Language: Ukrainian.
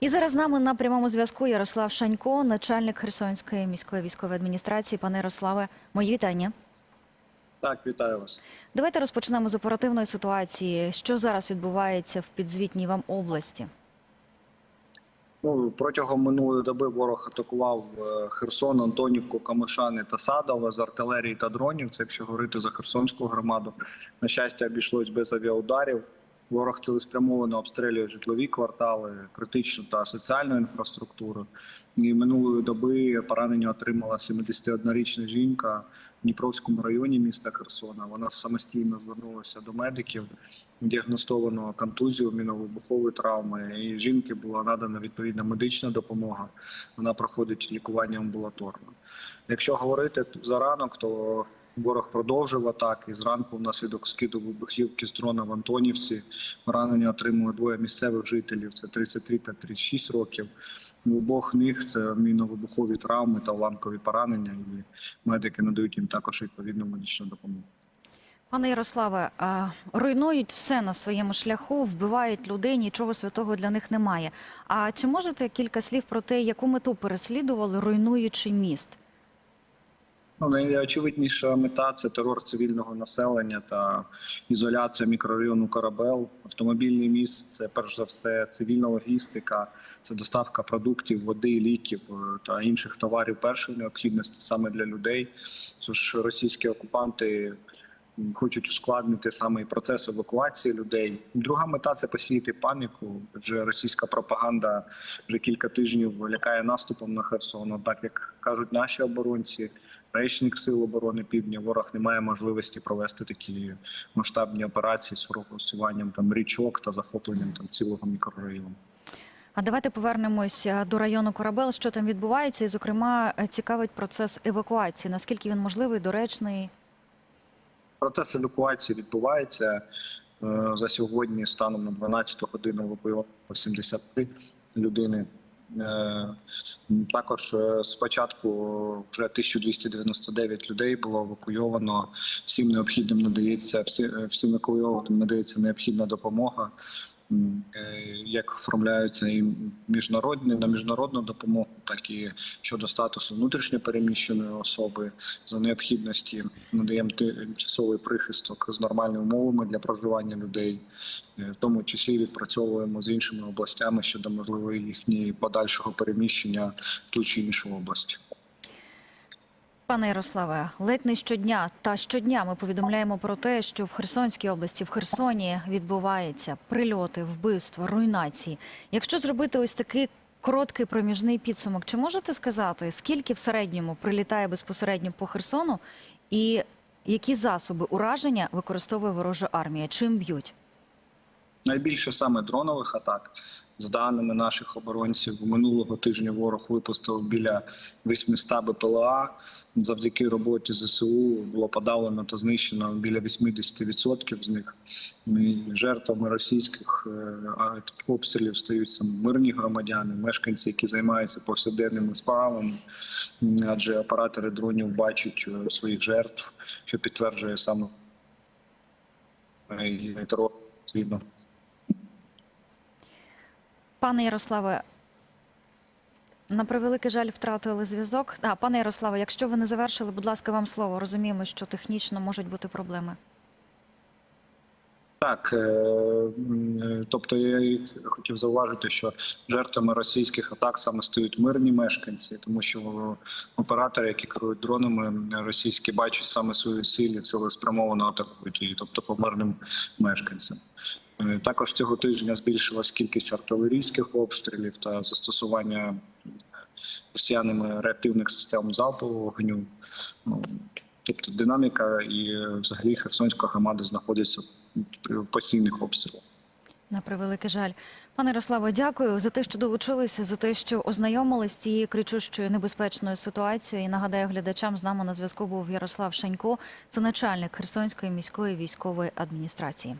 І зараз з нами на прямому зв'язку Ярослав Шанько, начальник Херсонської міської військової адміністрації. Пане Ярославе, мої вітання. Так, вітаю вас. Давайте розпочнемо з оперативної ситуації. Що зараз відбувається в підзвітній вам області? Ну, протягом минулої доби ворог атакував е, Херсон, Антонівку, Камишани та Садове з артилерії та дронів. Це якщо говорити за Херсонську громаду. На щастя, обійшлось без авіаударів. Ворог цілеспрямовано обстрілює житлові квартали, критичну та соціальну інфраструктуру. І минулої доби поранення отримала 71-річна жінка в Дніпровському районі міста Херсона. Вона самостійно звернулася до медиків, діагностовано контузію, міновибухові травми. І жінки була надана відповідна медична допомога. Вона проходить лікування амбулаторно. Якщо говорити за ранок, то ворог продовжив атаки. Зранку внаслідок скиду вибухівки з дрона в Антонівці поранення отримали двоє місцевих жителів. Це 33 та 36 років. У обох них це міновибухові травми та уламкові поранення, і медики надають їм також відповідну медичну допомогу. Пане Ярославе, руйнують все на своєму шляху, вбивають людей, нічого святого для них немає. А чи можете кілька слів про те, яку мету переслідували, руйнуючи міст? Ну, найочевидніша мета це терор цивільного населення та ізоляція мікрорайону Корабел. Автомобільний міст це перш за все цивільна логістика, це доставка продуктів, води, ліків е, та інших товарів першої необхідності саме для людей. Тож російські окупанти хочуть ускладнити саме процес евакуації людей. Друга мета це посіяти паніку. Адже російська пропаганда вже кілька тижнів лякає наступом на Херсон. Однак, як кажуть наші оборонці, речник сил оборони Півдня, ворог не має можливості провести такі масштабні операції з фокусуванням там річок та захопленням там цілого мікрорайону. А давайте повернемось до району Корабел. Що там відбувається, і, зокрема, е, цікавить процес евакуації. Наскільки він можливий, доречний? Процес евакуації відбувається Е, за сьогодні. Станом на 12 годину евакуйовано 73 людини. Е, Також е, спочатку вже 1299 людей було евакуйовано. Всім необхідним надається всі- всім евакуйованим надається необхідна допомога. Е, Як оформляються і міжнародні на міжнародну допомогу, так і щодо статусу внутрішньопереміщеної особи за необхідності надаємо тимчасовий прихисток з нормальними умовами для проживання людей, Е, в тому числі відпрацьовуємо з іншими областями щодо можливо їхнього подальшого переміщення в ту чи іншу область. Пане Ярославе, ледь не щодня та щодня ми повідомляємо про те, що в Херсонській області, в Херсоні відбуваються прильоти, вбивства, руйнації. Якщо зробити ось такий короткий проміжний підсумок, чи можете сказати, скільки в середньому прилітає безпосередньо по Херсону, і які засоби ураження використовує ворожа армія? Чим б'ють? Найбільше саме дронових атак. З даними наших оборонців, минулого тижня ворог випустив біля 800 БПЛА. Завдяки роботі ЗСУ було подавлено та знищено біля 80% з них. І жертвами російських е, обстрілів стають саме мирні громадяни, мешканці, які займаються повсякденними справами, адже оператори дронів бачать е, своїх жертв, що підтверджує саме е, терор згідно. Пане Ярославе, на превеликий жаль, втратили зв'язок. А, пане Ярославе, якщо ви не завершили, будь ласка, вам слово. Розуміємо, що технічно можуть бути проблеми. Так, е, тобто я і хотів зауважити, що жертвами російських атак саме стають мирні мешканці, тому що оператори, які керують дронами, російські бачать саме свої силі, цілеспрямовано атакують її, тобто по мирним мешканцям. Е, Також цього тижня збільшилась кількість артилерійських обстрілів та застосування е, росіянами реактивних систем залпового вогню. Ну, Тобто динаміка і е, взагалі Херсонська громада знаходиться в постійних обстрілах. На превеликий жаль. Пане Ярославе, дякую за те, що долучилися, за те, що ознайомились цією кричущою небезпечною ситуацією. І нагадаю глядачам, з нами на зв'язку був Ярослав Шанько, це начальник Херсонської міської військової адміністрації.